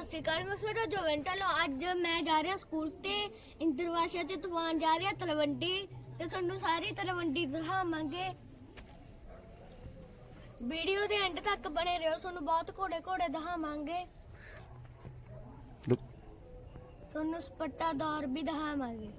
ਸਤਿ ਸ਼੍ਰੀ ਅਕਾਲ ਮੈਂ ਤੁਹਾਡਾ ਜੋਵੈਂਟਲ ਅੱਜ ਮੈਂ ਜਾ ਰਿਹਾ ਸਕੂਲ ਤੇ ਇੰਦਰਵਾਸ਼ਾ ਤੇ ਤੂਫਾਨ ਜਾ ਰਿਹਾ ਤਲਵੰਡੀ ਤੇ ਸਾਨੂੰ ਸਾਰੀ ਤਲਵੰਡੀ ਦਿਖਾਵਾਂਗੇ। ਵੀਡੀਓ ਦੇ ਐਂਡ ਤੱਕ ਬਣੇ ਰਹੋ ਤੁਹਾਨੂੰ ਬਹੁਤ ਘੋੜੇ ਘੋੜੇ ਦਿਖਾਵਾਂਗੇ ਤੁਹਾਨੂੰ ਸਪੱਟਾ ਦੌਰ ਵੀ ਦਿਖਾਵਾਂਗੇ।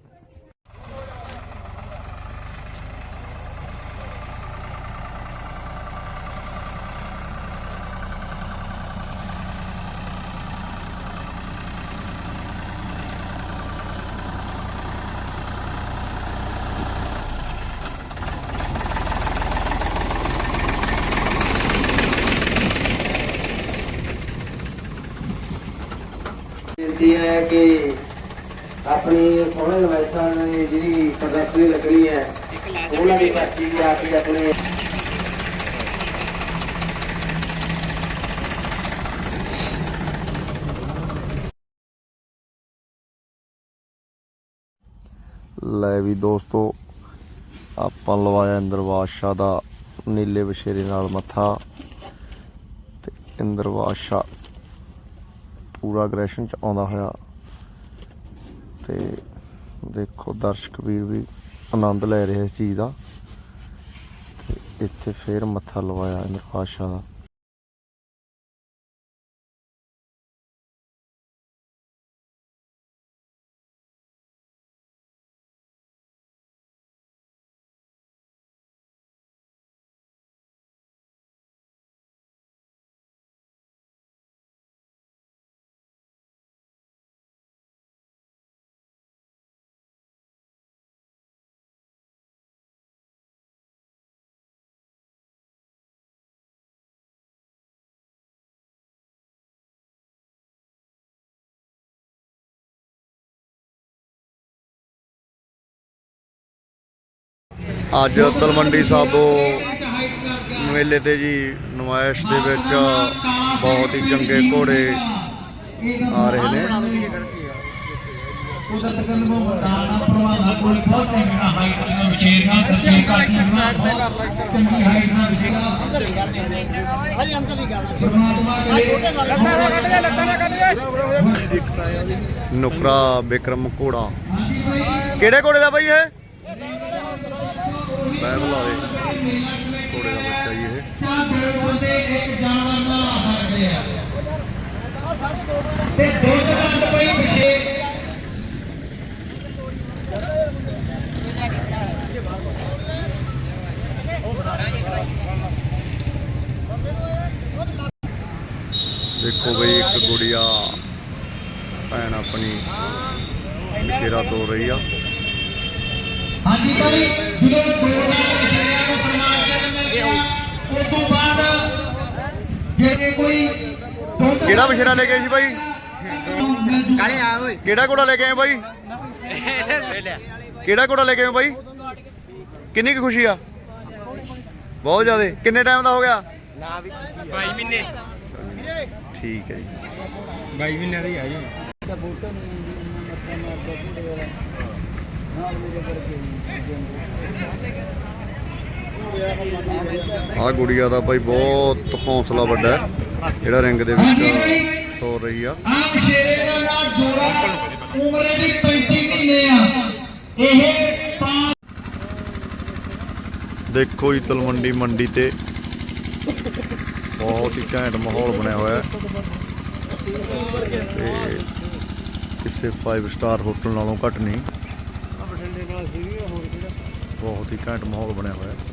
ਬੇਨਤੀ ਹੈ ਕਿ ਆਪਣੀ ਸੋਹਣੇ ਨਵੈਸਾਂ ਦੀ ਜਿਹੜੀ ਪ੍ਰਦਰਸ਼ਨੀ ਲੱਗਣੀ ਹੈ, ਉਹਨਾਂ ਦੀ ਪਰਚੀ ਵੀ ਆ ਕੇ ਆਪਣੇ ਲੈ ਵੀ ਦੋਸਤੋ, ਆਪਾਂ ਲਵਾਇਆ ਇੰਦਰ ਬਾਦਸ਼ਾਹ ਦਾ ਨੀਲੇ ਬਸ਼ੇਰੇ ਨਾਲ ਮੱਥਾ ਤੇ ਇੰਦਰ ਬਾਦਸ਼ਾਹ ਪੂਰਾ ਅਗਰੈਸ਼ਨ ਚ ਆਉਂਦਾ ਹੋਇਆ। ਤੇ ਦੇਖੋ, ਦਰਸ਼ਕ ਵੀਰ ਵੀ ਆਨੰਦ ਲੈ ਰਹੇ ਇਸ ਚੀਜ਼ ਦਾ। ਤੇ ਇੱਥੇ ਫੇਰ ਮੱਥਾ ਲਵਾਇਆ ਇੰਦਰ ਬਾਦਸ਼ਾਹ ਦਾ। ਅੱਜ ਤਲਵੰਡੀ ਸਾਬੋ ਮੇਲੇ ਤੇ ਜੀ ਨੁਮਾਇਸ਼ ਦੇ ਵਿੱਚ ਬਹੁਤ ਹੀ ਚੰਗੇ ਘੋੜੇ ਆ ਰਹੇ ਨੇ। ਨੁਕਰਾ ਬਿਕਰਮ ਘੋੜਾ। ਕਿਹੜੇ ਘੋੜੇ ਦਾ ਬਾਈ ਇਹ? ਮੈਂ ਬੁਲਾ ਦੇ। ਘੋੜੇ ਦਾ ਬੱਚਾ ਜੀ ਇਹ। ਤੇ ਦੁੱਧ ਦੇਖੋ ਬਈ ਇੱਕ ਗੁੜੀਆ ਭੈਣ ਆਪਣੀ ਸ਼ੇਰਾ ਤੋੜ ਰਹੀ ਆ। ਹਾਂਜੀ ਭਾਈ ਜਦੋਂ ਦੋ ਨਾਲ ਵਿਸ਼ੇਸ਼ਾਂ ਨੂੰ ਸਨਮਾਨ ਚਿੰਨ੍ਹ ਮਿਲ ਗਿਆ ਉਸ ਤੋਂ ਬਾਅਦ ਜੇ ਕੋਈ ਕਿਹੜਾ ਬਸ਼ੇਰਾ ਲੈ ਕੇ ਆਏ ਸੀ ਬਾਈ? ਕਾਲੇ ਆ ਓਏ। ਕਿਹੜਾ ਘੋੜਾ ਲੈ ਕੇ ਆਏ ਬਾਈ? ਕਿਹੜਾ ਘੋੜਾ ਲੈ ਕੇ ਆਏ ਬਾਈ? ਕਿੰਨੀ ਕੁ ਖੁਸ਼ੀ ਆ? ਬਹੁਤ ਜ਼ਿਆਦਾ। ਕਿੰਨੇ ਟਾਈਮ ਦਾ ਹੋ ਗਿਆ? 22 ਮਹੀਨੇ। ਠੀਕ ਹੈ ਜੀ। 22 ਮਹੀਨਿਆਂ ਦੀ ਆ ਜੀ। ਆ ਗੁੜੀਆ ਦਾ ਬਾਈ ਬਹੁਤ ਹੌਸਲਾ ਵੱਡਾ ਹੈ ਜਿਹੜਾ ਰਿੰਗ ਦੇ ਵਿੱਚ ਤੋਰ ਰਹੀ ਆ। ਆਪ ਸ਼ੇਰੇ ਦਾ ਨਾਮ ਜੋੜਾ ਉਮਰ ਦੀ 35 ਮਹੀਨੇ ਆ। ਇਹ ਦੇਖੋ ਜੀ ਤਲਵੰਡੀ ਮੰਡੀ ਤੇ ਬਹੁਤ ਹੀ ਘੈਂਟ ਮਾਹੌਲ ਬਣਿਆ ਹੋਇਆ ਹੈ। ਤੇ ਕਿਸੇ 5 ਸਟਾਰ ਹੋਟਲ ਨਾਲੋਂ ਘੱਟ ਨਹੀਂ। ਬਹੁਤ ਹੀ ਘੈਂਟ ਮਾਹੌਲ ਬਣਿਆ ਹੋਇਆ ਹੈ।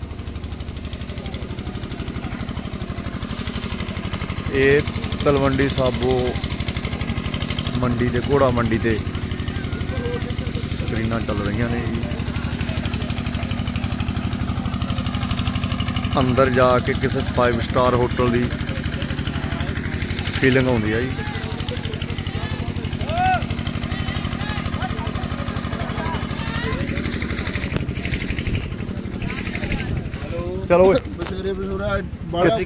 ਇਹ ਤਲਵੰਡੀ ਸਾਬੋ ਮੰਡੀ ਤੇ ਘੋੜਾ ਮੰਡੀ ਤੇ ਸਕਰੀਨਾਂ ਚੱਲ ਰਹੀਆਂ ਨੇ ਜੀ। ਅੰਦਰ ਜਾ ਕੇ ਕਿਸੇ 5 ਸਟਾਰ ਹੋਟਲ ਦੀ ਫੀਲਿੰਗ ਆਉਂਦੀ ਆ ਜੀ। ਚਲੋ ਬਸੇਰੇ ਬਸੂਰਾ ਬੜਾ